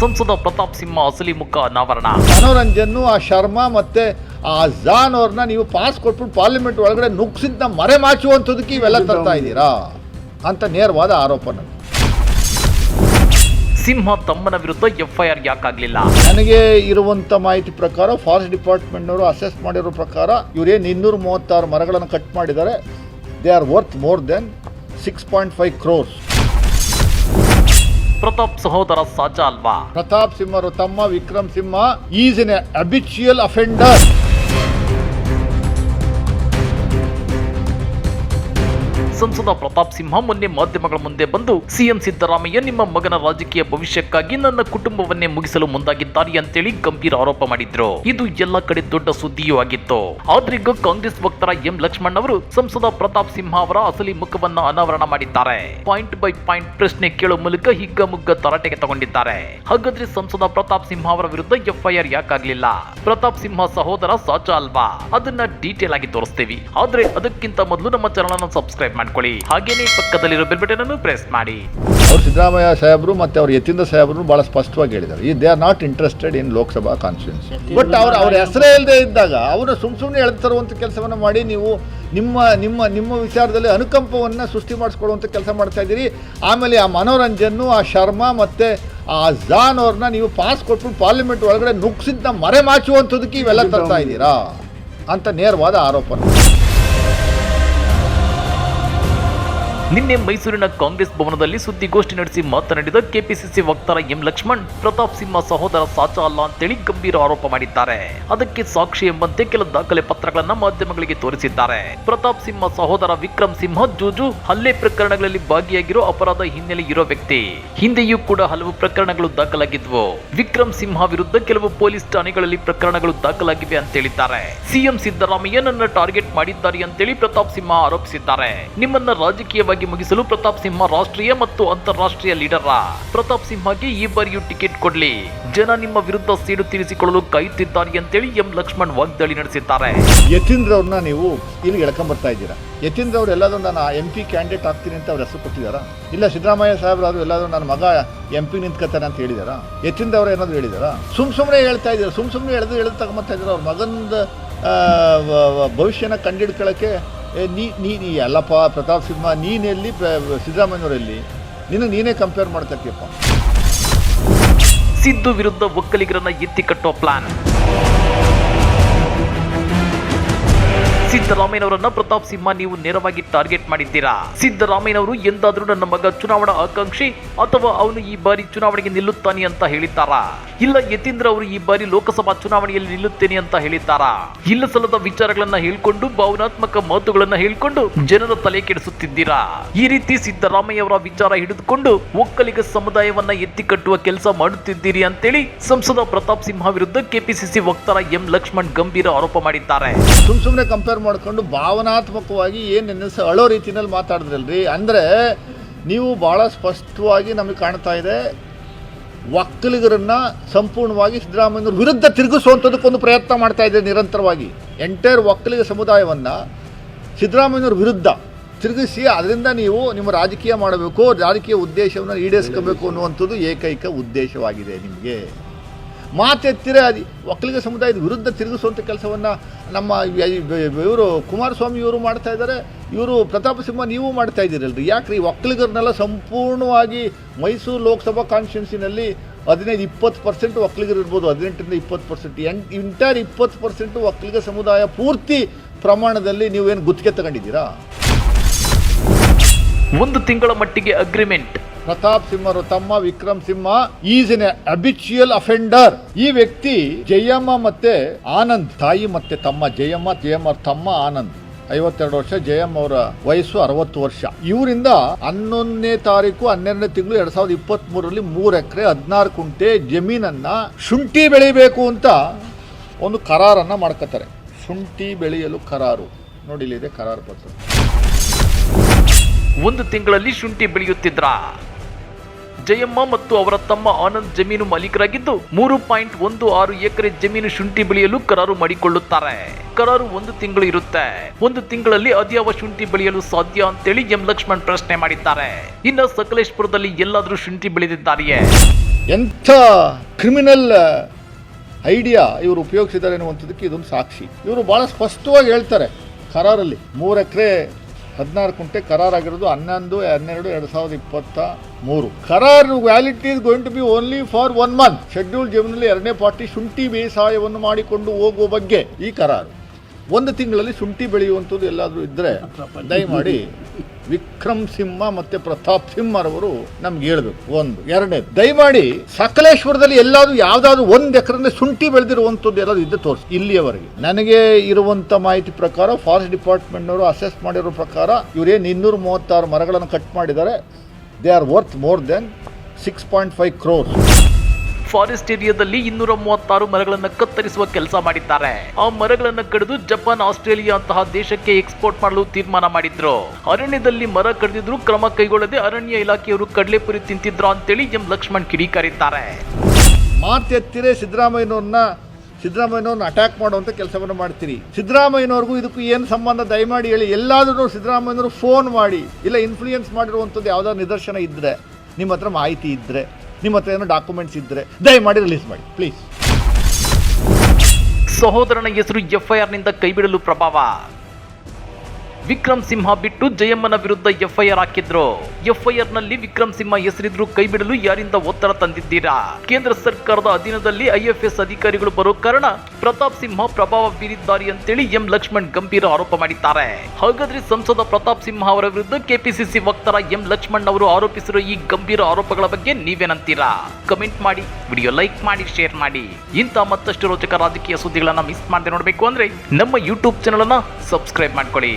ಸಂಸದ ಪ್ರತಾಪ್ ಸಿಂಹ ಅಸಲಿ ಮುಖ ಅನಾವರಣ. ಮನೋರಂಜನ್ ಆ ಶರ್ಮಾ ಮತ್ತೆ ಆ ಜಾನ್ ಅವ್ರನ್ನ ನೀವು ಪಾಸ್ ಕೊಟ್ಬಿಟ್ಟು ಪಾರ್ಲಿಮೆಂಟ್ ಒಳಗಡೆ ನುಗ್ಸಿದ್ನ ಮರೆಮಾಚುವಂಥದ್ದಕ್ಕೆ ಇವೆಲ್ಲ ತರ್ತಾ ಇದ್ದೀರಾ? ಅಂತ ನೇರವಾದ ಆರೋಪ ನನಗೆ. ಸಿಂಹ ತಮ್ಮನ ವಿರುದ್ಧ ಎಫ್ಐಆರ್ ಯಾಕಾಗ್ಲಿಲ್ಲ? ನನಗೆ ಇರುವಂಥ ಮಾಹಿತಿ ಪ್ರಕಾರ ಫಾರೆಸ್ಟ್ ಡಿಪಾರ್ಟ್ಮೆಂಟ್ನವರು ಅಸೆಸ್ ಮಾಡಿರೋ ಪ್ರಕಾರ ಇವರೇನು ಇನ್ನೂರ ಮೂವತ್ತಾರು ಮರಗಳನ್ನು ಕಟ್ ಮಾಡಿದ್ದಾರೆ. They are worth more than six point five crores Pratap ಸಹೋದರ ಸಾಚ ಅಲ್ವಾ ಪ್ರತಾಪ್ ಸಿಂಹರು ತಮ್ಮ Vikram Simha is an habitual offender. ಸಂಸದ ಪ್ರತಾಪ್ ಸಿಂಹ ಮೊನ್ನೆ ಮಾಧ್ಯಮಗಳ ಮುಂದೆ ಬಂದು ಸಿಎಂ ಸಿದ್ದರಾಮಯ್ಯ, ನಿಮ್ಮ ಮಗನ ರಾಜಕೀಯ ಭವಿಷ್ಯಕ್ಕಾಗಿ ನನ್ನ ಕುಟುಂಬವನ್ನೇ ಮುಗಿಸಲು ಮುಂದಾಗಿದ್ದಾರೆ ಅಂತೇಳಿ ಗಂಭೀರ ಆರೋಪ ಮಾಡಿದ್ರು. ಇದು ಎಲ್ಲ ಕಡೆ ದೊಡ್ಡ ಸುದ್ದಿಯೂ ಆಗಿತ್ತು. ಆದ್ರೀಗ ಕಾಂಗ್ರೆಸ್ ವಕ್ತಾರ ಎಂ ಲಕ್ಷ್ಮಣ್ ಅವರು ಸಂಸದ ಪ್ರತಾಪ್ ಸಿಂಹ ಅವರ ಅಸಲಿ ಮುಖವನ್ನ ಅನಾವರಣ ಮಾಡಿದ್ದಾರೆ. ಪಾಯಿಂಟ್ ಬೈ ಪಾಯಿಂಟ್ ಪ್ರಶ್ನೆ ಕೇಳುವ ಮೂಲಕ ಹಿಗ್ಗಮುಗ್ಗ ತರಾಟೆಗೆ ತಗೊಂಡಿದ್ದಾರೆ. ಹಾಗಾದ್ರೆ ಸಂಸದ ಪ್ರತಾಪ್ ಸಿಂಹ ಅವರ ವಿರುದ್ಧ ಎಫ್ಐಆರ್ ಯಾಕಾಗ್ಲಿಲ್ಲ ಪ್ರತಾಪ್ ಸಿಂಹ ಸಹೋದರ ಸಾಚ ಅಲ್ವಾ? ಅದನ್ನ ಡೀಟೇಲ್ ಆಗಿ ತೋರಿಸ್ತೀವಿ. ಆದ್ರೆ ಅದಕ್ಕಿಂತ ಮೊದಲು ನಮ್ಮ ಚಾನಲ್ ಅನ್ನು ಸಬ್ಸ್ಕ್ರೈಬ್ ಮಾಡ್ಕೊಳ್ಳಿ. ಹಾಗೇನೆ ಪಕ್ಕದಲ್ಲಿರೋ ಬೆಲ್ ಬಟನ್ ಅನ್ನು ಪ್ರೆಸ್ ಮಾಡಿ. ಅವ್ರು ಸಿದ್ದರಾಮಯ್ಯ ಸಾಹೇಬರು ಮತ್ತೆ ಅವ್ರ ಯತೀಂದ್ರ ಸಾಹೇಬರು ಬಹಳ ಸ್ಪಷ್ಟವಾಗಿ ಹೇಳಿದ್ದಾರೆ. ಈ they are not interested in Lok Sabha constituency but ಅವ್ರು ಅವ್ರ ಹೆಸರೇ ಇಲ್ಲದೆ ಇದ್ದಾಗ ಅವರು ಸುಮ್ ಸುಮ್ಮನೆ ಎಳೆದು ತರುವಂಥ ಕೆಲಸವನ್ನು ಮಾಡಿ ನೀವು ನಿಮ್ಮ ನಿಮ್ಮ ನಿಮ್ಮ ವಿಚಾರದಲ್ಲಿ ಅನುಕಂಪವನ್ನು ಸೃಷ್ಟಿ ಮಾಡಿಸ್ಕೊಳ್ಳುವಂಥ ಕೆಲಸ ಮಾಡ್ತಾ ಇದ್ದೀರಿ. ಆಮೇಲೆ ಆ ಮನೋರಂಜನ್ನು, ಆ ಶರ್ಮಾ ಮತ್ತು ಆ ಜಾನ್ ಅವ್ರನ್ನ ನೀವು ಪಾಸ್ ಕೊಟ್ಬಿಟ್ಟು ಪಾರ್ಲಿಮೆಂಟ್ ಒಳಗಡೆ ನುಗ್ಸಿದ್ನ ಮರೆಮಾಚುವಂಥದ್ದಕ್ಕೆ ಇವೆಲ್ಲ ತರ್ತಾ ಇದ್ದೀರಾ ಅಂತ ನೇರವಾದ ಆರೋಪ ನಿನ್ನೆ ಮೈಸೂರಿನ ಕಾಂಗ್ರೆಸ್ ಭವನದಲ್ಲಿ ಸುದ್ದಿಗೋಷ್ಠಿ ನಡೆಸಿ ಮಾತನಾಡಿದ ಕೆಪಿಸಿಸಿ ವಕ್ತಾರ ಎಂ ಲಕ್ಷ್ಮಣ್, ಪ್ರತಾಪ್ ಸಿಂಹ ಸಹೋದರ ಸಾಚ ಅಲ್ಲ ಅಂತೇಳಿ ಗಂಭೀರ ಆರೋಪ ಮಾಡಿದ್ದಾರೆ. ಅದಕ್ಕೆ ಸಾಕ್ಷಿ ಎಂಬಂತೆ ಕೆಲ ದಾಖಲೆ ಪತ್ರಗಳನ್ನ ಮಾಧ್ಯಮಗಳಿಗೆ ತೋರಿಸಿದ್ದಾರೆ. ಪ್ರತಾಪ್ ಸಿಂಹ ಸಹೋದರ ವಿಕ್ರಮ್ ಸಿಂಹ, ಜೂಜು ಹಲ್ಲೆ ಪ್ರಕರಣಗಳಲ್ಲಿ ಭಾಗಿಯಾಗಿರೋ ಅಪರಾಧ ಹಿನ್ನೆಲೆ ಇರೋ ವ್ಯಕ್ತಿ. ಹಿಂದೆಯೂ ಕೂಡ ಹಲವು ಪ್ರಕರಣಗಳು ದಾಖಲಾಗಿದ್ವು. ವಿಕ್ರಮ್ ಸಿಂಹ ವಿರುದ್ಧ ಕೆಲವು ಪೊಲೀಸ್ ಠಾಣೆಗಳಲ್ಲಿ ಪ್ರಕರಣಗಳು ದಾಖಲಾಗಿವೆ ಅಂತ ಹೇಳಿದ್ದಾರೆ. ಸಿಎಂ ಸಿದ್ದರಾಮಯ್ಯ ನನ್ನ ಟಾರ್ಗೆಟ್ ಮಾಡಿದ್ದಾರೆ ಅಂತೇಳಿ ಪ್ರತಾಪ್ ಸಿಂಹ ಆರೋಪಿಸಿದ್ದಾರೆ. ನಿಮ್ಮನ್ನ ರಾಜಕೀಯವಾಗಿ ಮುಗಿಸಲು ಪ್ರತಾಪ್ ಸಿಂಹ ರಾಷ್ಟ್ರೀಯ ಮತ್ತು ಅಂತಾರಾಷ್ಟ್ರೀಯ ಲೀಡರ್. ಪ್ರತಾಪ್ ಸಿಂಹಗೆ ಈ ಬಾರಿಯೂ ಟಿಕೆಟ್ ಕೊಡ್ಲಿ. ಜನ ನಿಮ್ಮ ವಿರುದ್ಧ ಸೀಡು ತೀರಿಸಿಕೊಳ್ಳಲು ಕಾಯುತ್ತಿದ್ದಾರೆ ಅಂತೇಳಿ ಎಂ ಲಕ್ಷ್ಮಣ್ ವಾಗ್ದಾಳಿ ನಡೆಸಿದ್ದಾರೆ. ಯತೀಂದ್ರ ಅವ್ರನ್ನ ನೀವು ಇಲ್ಲಿ ಎಳ್ಕೊಂಬರ್ತಾ ಇದ್ದೀರಾ? ಯತೀಂದ್ರ ಅವ್ರು ಎಲ್ಲಾದ್ರೂ ನಾನು ಎಂ ಪಿ ಕ್ಯಾಂಡಿಡೇಟ್ ಆಗ್ತೀನಿ ಅಂತ ಅವ್ರು ಹೆಸರು ಕೊಟ್ಟಿದ್ದಾರಾ? ಇಲ್ಲ ಸಿದ್ದರಾಮಯ್ಯ ಸಾಹೇಬ್ರು ಅವರು ಎಲ್ಲಾದರೂ ನನ್ನ ಮಗ ಎಂ ಪಿ ನಿಂತ್ಕೊತಾನೆ ಅಂತ ಹೇಳಿದಾರಾ? ಯತೀಂದ್ರ ಅವ್ರು ಏನಾದರೂ ಹೇಳಿದಾರಾ? ಸುಮ್ ಸುಮ್ಮನೆ ಹೇಳ್ತಾ ಇದ್ದಾರೆ, ಸುಮ್ ಸುಮ್ಮನೆ ಎಳೆದು ಎಳೆದು ತಗೊಂಬರ್ತಾ ಇದ್ದಾರೆ? ಅವ್ರ ವ- ಭವಿಷ್ಯನ ಕಂಡಿಡ್ಕೊಳ್ಳೋಕ್ಕೆ ನೀ ನೀ ನೀ, ಅಲ್ಲಪ್ಪ, ಪ್ರತಾಪ್ ಸಿಂಹ ನೀನೆಲ್ಲಿ ಪ್ರ- ನಿನ್ನ ನೀನೇ ಕಂಪೇರ್ ಮಾಡ್ತಕ್ಕಿಯಪ್ಪ ಸಿದ್ದು ವಿರುದ್ಧ ಒಕ್ಕಲಿಗರನ್ನ ಎತ್ತಿ ಕಟ್ಟೋ ಪ್ಲಾನ್ ಸಿದ್ದರಾಮಯ್ಯನವರನ್ನ ಪ್ರತಾಪ್ ಸಿಂಹ ನೀವು ನೇರವಾಗಿ ಟಾರ್ಗೆಟ್ ಮಾಡಿದ್ದೀರಾ? ಸಿದ್ದರಾಮಯ್ಯನವರು ಎಂದಾದರೂ ನನ್ನ ಮಗ ಚುನಾವಣಾ ಆಕಾಂಕ್ಷಿ ಅಥವಾ ಅವನು ಈ ಬಾರಿ ಚುನಾವಣೆಗೆ ನಿಲ್ಲುತ್ತಾನೆ ಅಂತ ಹೇಳಿದ್ದಾರಾ ಇಲ್ಲ ಯತೀಂದ್ರ ಅವರು ಈ ಬಾರಿ ಲೋಕಸಭಾ ಚುನಾವಣೆಯಲ್ಲಿ ನಿಲ್ಲುತ್ತೇನೆ ಅಂತ ಹೇಳಿದ್ದಾರಾ ಇಲ್ಲ ಸಲದ ವಿಚಾರಗಳನ್ನ ಹೇಳ್ಕೊಂಡು, ಭಾವನಾತ್ಮಕ ಮಾತುಗಳನ್ನ ಹೇಳ್ಕೊಂಡು ಜನರ ತಲೆ ಕೆಡಿಸುತ್ತಿದ್ದೀರಾ? ಈ ರೀತಿ ಸಿದ್ದರಾಮಯ್ಯ ಅವರ ವಿಚಾರ ಹಿಡಿದುಕೊಂಡು ಒಕ್ಕಲಿಗ ಸಮುದಾಯವನ್ನ ಎತ್ತಿ ಕಟ್ಟುವ ಕೆಲಸ ಮಾಡುತ್ತಿದ್ದೀರಿ ಅಂತೇಳಿ ಸಂಸದ ಪ್ರತಾಪ್ ಸಿಂಹ ವಿರುದ್ಧ ಕೆಪಿಸಿಸಿ ವಕ್ತಾರ ಎಂ ಲಕ್ಷ್ಮಣ್ ಗಂಭೀರ ಆರೋಪ ಮಾಡಿದ್ದಾರೆ. ಸುಮ್ ಸುಮ್ಮನೆ ಕಂಪೇರ್ ಮಾಡ್ಕೊಂಡು ಭಾವನಾತ್ಮಕವಾಗಿ ಏನು ನೆನೆಸ ಅಳೋ ರೀತಿಯಲ್ಲಿ ಮಾತಾಡಿದ್ರಲ್ರಿ? ಅಂದರೆ ನೀವು ಭಾಳ ಸ್ಪಷ್ಟವಾಗಿ ನಮಗೆ ಕಾಣ್ತಾ ಇದೆ ಒಕ್ಕಲಿಗರನ್ನು ಸಂಪೂರ್ಣವಾಗಿ ಸಿದ್ದರಾಮಯ್ಯವ್ರ ವಿರುದ್ಧ ತಿರುಗಿಸುವಂಥದ್ದಕ್ಕೊಂದು ಪ್ರಯತ್ನ ಮಾಡ್ತಾ ಇದೆ ನಿರಂತರವಾಗಿ. ಎಂಟೈರ್ ಒಕ್ಕಲಿಗ ಸಮುದಾಯವನ್ನು ಸಿದ್ದರಾಮಯ್ಯವ್ರ ವಿರುದ್ಧ ತಿರುಗಿಸಿ, ಅದರಿಂದ ನೀವು ನಿಮ್ಮ ರಾಜಕೀಯ ಮಾಡಬೇಕು, ರಾಜಕೀಯ ಉದ್ದೇಶವನ್ನು ಈಡೇರಿಸ್ಕೋಬೇಕು ಅನ್ನುವಂಥದ್ದು ಏಕೈಕ ಉದ್ದೇಶವಾಗಿದೆ ನಿಮಗೆ. ಮಾತೆತ್ತಿರ ಅದು ಒಕ್ಕಲಿಗ ಸಮುದಾಯದ ವಿರುದ್ಧ ತಿರುಗಿಸುವಂಥ ಕೆಲಸವನ್ನು ನಮ್ಮ ಇವರು ಕುಮಾರಸ್ವಾಮಿ ಇವರು ಮಾಡ್ತಾ ಇದ್ದಾರೆ. ಇವರು ಪ್ರತಾಪ ಸಿಂಹ ನೀವು ಮಾಡ್ತಾ ಇದ್ದೀರಲ್ರಿ. ಯಾಕ್ರಿ? ಒಕ್ಕಲಿಗರನ್ನೆಲ್ಲ ಸಂಪೂರ್ಣವಾಗಿ ಮೈಸೂರು ಲೋಕಸಭಾ ಕಾನ್ಸ್ಟಿಟ್ಯೂನ್ಸಿನಲ್ಲಿ ಹದಿನೈದು, ಇಪ್ಪತ್ತು ಪರ್ಸೆಂಟ್ ಒಕ್ಕಲಿಗರು ಇರ್ಬೋದು. ಹದಿನೆಂಟರಿಂದ ಇಪ್ಪತ್ತು ಪರ್ಸೆಂಟ್ ಎನ್ ಇಂಟರ್ ಇಪ್ಪತ್ತು ಪರ್ಸೆಂಟು ಒಕ್ಕಲಿಗ ಸಮುದಾಯ ಪೂರ್ತಿ ಪ್ರಮಾಣದಲ್ಲಿ ನೀವೇನು ಗುತ್ತಿಗೆ ತಗೊಂಡಿದ್ದೀರಾ? ಒಂದು ತಿಂಗಳ ಮಟ್ಟಿಗೆ ಅಗ್ರಿಮೆಂಟ್ ಪ್ರತಾಪ್ ಸಿಂಹರು ತಮ್ಮ Vikram Simha is in habitual offender. ಈ ವ್ಯಕ್ತಿ ಜಯಮ್ಮ ಮತ್ತೆ ಆನಂದ್, ತಾಯಿ ಮತ್ತೆ ತಮ್ಮ ಜಯಮ್ಮ ಜಯಮ್ಮ ತಮ್ಮ ಆನಂದ್. ಐವತ್ತೆರಡು ವರ್ಷ ಜಯಮ್ಮ ಅವರ ವಯಸ್ಸು ಅರವತ್ತು ವರ್ಷ. ಇವರಿಂದ ಹನ್ನೊಂದನೇ ತಾರೀಕು, ಹನ್ನೆರಡನೇ ತಿಂಗಳು ಎರಡ್ ಸಾವಿರದ ಇಪ್ಪತ್ತ್ ಮೂರರಲ್ಲಿ ಮೂರು ಎಕರೆ ಹದಿನಾರು ಕುಂಟೆ ಜಮೀನನ್ನ ಶುಂಠಿ ಬೆಳಿಬೇಕು ಅಂತ ಒಂದು ಕರಾರನ್ನ ಮಾಡ್ಕೋತಾರೆ ಶುಂಠಿ ಬೆಳೆಯಲು ಕರಾರು. ನೋಡಿ ಇಲ್ಲಿದೆ ಕರಾರು ಪತ್ರ. ಒಂದು ತಿಂಗಳಲ್ಲಿ ಶುಂಠಿ ಬೆಳೆಯುತ್ತಿದ್ರ? ಜಯಮ್ಮ ಮತ್ತು ಅವರ ತಮ್ಮ ಆನಂದ್ ಜಮೀನು ಮಾಲೀಕರಾಗಿದ್ದು ಮೂರು ಪಾಯಿಂಟ್ ಒಂದು ಆರು ಎಕರೆ ಜಮೀನು ಶುಂಠಿ ಬೆಳೆಯಲು ಕರಾರು ಮಾಡಿಕೊಳ್ಳುತ್ತಾರೆ. ಕರಾರು ಒಂದು ತಿಂಗಳು ಇರುತ್ತೆ. ಒಂದು ತಿಂಗಳಲ್ಲಿ ಅದ್ಯಾವ ಶುಂಠಿ ಬೆಳೆಯಲು ಸಾಧ್ಯ ಅಂತೇಳಿ ಎಂ ಲಕ್ಷ್ಮಣ್ ಪ್ರಶ್ನೆ ಮಾಡಿದ್ದಾರೆ. ಇನ್ನು ಸಕಲೇಶ್ಪುರದಲ್ಲಿ ಎಲ್ಲಾದರೂ ಶುಂಠಿ ಬೆಳೆದಿದ್ದಾರೆಯೇ? ಎಂಥ ಕ್ರಿಮಿನಲ್ ಐಡಿಯಾ ಇವರು ಉಪಯೋಗಿಸಿದ್ದಾರೆ ಅನ್ನುವಂಥದ್ದಕ್ಕೆ ಇದೊಂದು ಸಾಕ್ಷಿ. ಇವರು ಭಾಳ ಸ್ಪಷ್ಟವಾಗಿ ಹೇಳ್ತಾರೆ, ಕರಾರಲ್ಲಿ ಮೂರು ಎಕರೆ ಹದಿನಾರು ಕುಂಟೆ ಕರಾರಾಗಿರೋದು ಹನ್ನೊಂದು ಹನ್ನೆರಡು ಎರಡು ಸಾವಿರದ ಇಪ್ಪತ್ತ ಮೂರು. ಕರಾರ್ validity is going to be only for one month schedule ಜಮೀನಲ್ಲಿ ಎರಡನೇ ಪಾರ್ಟಿ ಶುಂಠಿ ಬೇಸಾಯವನ್ನು ಮಾಡಿಕೊಂಡು ಹೋಗುವ ಬಗ್ಗೆ ಈ ಕರಾರು. ಒಂದು ತಿಂಗಳಲ್ಲಿ ಶುಂಠಿ ಬೆಳೆಯುವಂಥದ್ದು ಎಲ್ಲಾದರೂ ಇದ್ದರೆ ದಯಮಾಡಿ ವಿಕ್ರಮ್ ಸಿಂಹ ಮತ್ತೆ ಪ್ರತಾಪ್ ಸಿಂಹರವರು ನಮ್ಗೆ ಹೇಳ್ಬೇಕು. ಒಂದು. ಎರಡನೇದು, ದಯಮಾಡಿ ಸಕಲೇಶ್ವರದಲ್ಲಿ ಎಲ್ಲಾದ್ರೂ ಯಾವ್ದಾದ್ರು ಒಂದ್ ಎಕರೆ ಶುಂಠಿ ಬೆಳೆದಿರುವಂತದ್ದು ಎಲ್ಲ ಇದ್ದು ತೋರಿಸಿ, ಇಲ್ಲಿಯವರೆಗೆ. ನನಗೆ ಇರುವಂತ ಮಾಹಿತಿ ಪ್ರಕಾರ ಫಾರೆಸ್ಟ್ ಡಿಪಾರ್ಟ್ಮೆಂಟ್ ಡಿಪಾರ್ಟ್ಮೆಂಟ್ನವರು ಅಸೆಸ್ ಮಾಡಿರೋ ಪ್ರಕಾರ ಇವರೇನು ಇನ್ನೂರ ಮೂವತ್ತಾರು ಮರಗಳನ್ನು ಕಟ್ ಮಾಡಿದ್ದಾರೆ. They are worth more than six point five crores forest ಏರಿಯಾದಲ್ಲಿ ಇನ್ನೂರ ಮೂವತ್ತಾರು ಮರಗಳನ್ನು ಕತ್ತರಿಸುವ ಕೆಲಸ ಮಾಡಿದ್ದಾರೆ. ಆ ಮರಗಳನ್ನು ಕಡಿದು ಜಪಾನ್, ಆಸ್ಟ್ರೇಲಿಯಾ ಅಂತಹ ದೇಶಕ್ಕೆ ಎಕ್ಸ್ಪೋರ್ಟ್ ಮಾಡಲು ತೀರ್ಮಾನ ಮಾಡಿದ್ರು. ಅರಣ್ಯದಲ್ಲಿ ಮರ ಕಡಿದಿದ್ರು ಕ್ರಮ ಕೈಗೊಳ್ಳದೆ ಅರಣ್ಯ ಇಲಾಖೆಯವರು ಕಡಲೆಪುರಿ ತಿಂತಿದ್ರು ಅಂತೇಳಿ ಎಂ ಲಕ್ಷ್ಮಣ್ ಕಿಡಿಕಾರಿದ್ದಾರೆ. ಮಾತೆತ್ತಿರೇ ಸಿದ್ದರಾಮಯ್ಯನವ್ರನ್ನ ಸಿದ್ದರಾಮಯ್ಯನವ್ರನ್ನ ಅಟ್ಯಾಕ್ ಮಾಡುವಂಥ ಕೆಲಸವನ್ನು ಮಾಡ್ತೀರಿ. ಸಿದ್ದರಾಮಯ್ಯನವ್ರಿಗೂ ಇದಕ್ಕೂ ಏನು ಸಂಬಂಧ? ದಯಮಾಡಿ ಹೇಳಿ. ಎಲ್ಲಾದರೂ ಸಿದ್ದರಾಮಯ್ಯನವರು ಫೋನ್ ಮಾಡಿ, ಇಲ್ಲ ಇನ್ಫ್ಲೂಯೆನ್ಸ್ ಮಾಡಿರುವಂಥದ್ದು ಯಾವುದಾದ್ರು ನಿದರ್ಶನ ಇದ್ದರೆ ನಿಮ್ಮ ಹತ್ರ ಮಾಹಿತಿ ಇದ್ದರೆ ನಿಮ್ಮ ಹತ್ರ ಏನೋ ಡಾಕ್ಯುಮೆಂಟ್ಸ್ ಇದ್ದರೆ ದಯಮಾಡಿ ರಿಲೀಸ್ ಮಾಡಿ ಪ್ಲೀಸ್ ಸಹೋದರನ ಹೆಸರು ಎಫ್ಐಆರ್ನಿಂದ ಕೈಬಿಡಲು ಪ್ರಭಾವ. ವಿಕ್ರಮ್ ಸಿಂಹ ಬಿಟ್ಟು ಜಯಮ್ಮನ ವಿರುದ್ಧ ಎಫ್ಐಆರ್ ಹಾಕಿದ್ರು. ಎಫ್ಐಆರ್ನಲ್ಲಿ ವಿಕ್ರಮ್ ಸಿಂಹ ಹೆಸರಿದ್ರು ಕೈಬಿಡಲು ಯಾರಿಂದ ಒತ್ತಡ ತಂದಿದ್ದೀರಾ? ಕೇಂದ್ರ ಸರ್ಕಾರದ ಅಧೀನದಲ್ಲಿ ಐಎಫ್ಎಸ್ ಅಧಿಕಾರಿಗಳು ಬರೋ ಕಾರಣ ಪ್ರತಾಪ್ ಸಿಂಹ ಪ್ರಭಾವ ಬೀರಿದ್ದಾರೆ ಅಂತೇಳಿ ಎಂ ಲಕ್ಷ್ಮಣ್ ಗಂಭೀರ ಆರೋಪ ಮಾಡಿದ್ದಾರೆ. ಹಾಗಾದ್ರೆ ಸಂಸದ ಪ್ರತಾಪ್ ಸಿಂಹ ಅವರ ವಿರುದ್ಧ ಕೆಪಿಸಿಸಿ ವಕ್ತಾರ ಎಂ ಲಕ್ಷ್ಮಣ್ ಅವರು ಆರೋಪಿಸಿರೋ ಈ ಗಂಭೀರ ಆರೋಪಗಳ ಬಗ್ಗೆ ನೀವೇನಂತೀರಾ? ಕಮೆಂಟ್ ಮಾಡಿ, ವಿಡಿಯೋ ಲೈಕ್ ಮಾಡಿ, ಶೇರ್ ಮಾಡಿ. ಇಂಥ ಮತ್ತಷ್ಟು ರೋಚಕ ರಾಜಕೀಯ ಸುದ್ದಿಗಳನ್ನ ಮಿಸ್ ಮಾಡದೆ ನೋಡಬೇಕು ಅಂದ್ರೆ ನಮ್ಮ ಯೂಟ್ಯೂಬ್ ಚಾನಲ್ ಅನ್ನ ಸಬ್ಸ್ಕ್ರೈಬ್ ಮಾಡ್ಕೊಳ್ಳಿ.